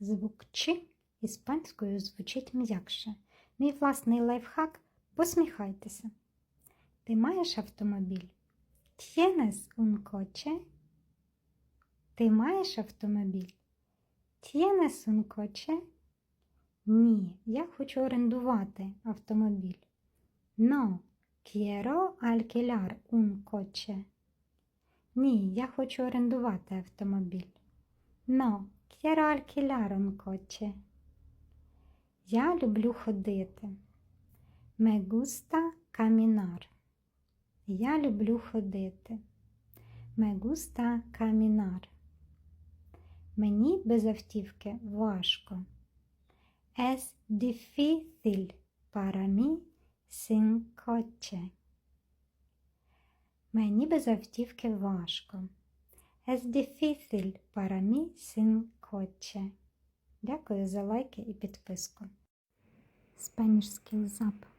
Звук Ч іспанською звучить м'якше. Мій власний лайфхак посміхайтеся. Ти маєш автомобіль? Tienes un coche? Ти маєш автомобіль? Tienes un? Ні, я хочу орендувати автомобіль. No, quiero alquilar un coche. Ні, я хочу орендувати автомобіль. No, quiero alquilar un coche. Я люблю ходити. Me gusta caminar. Я люблю ходити. Me gusta caminar. Мені без автівки важко. Es difícil para mí sin coche. Мені без автівки важко. Es difícil para mí sin coche. Дякую за лайки і підписку. Spanish Skills Up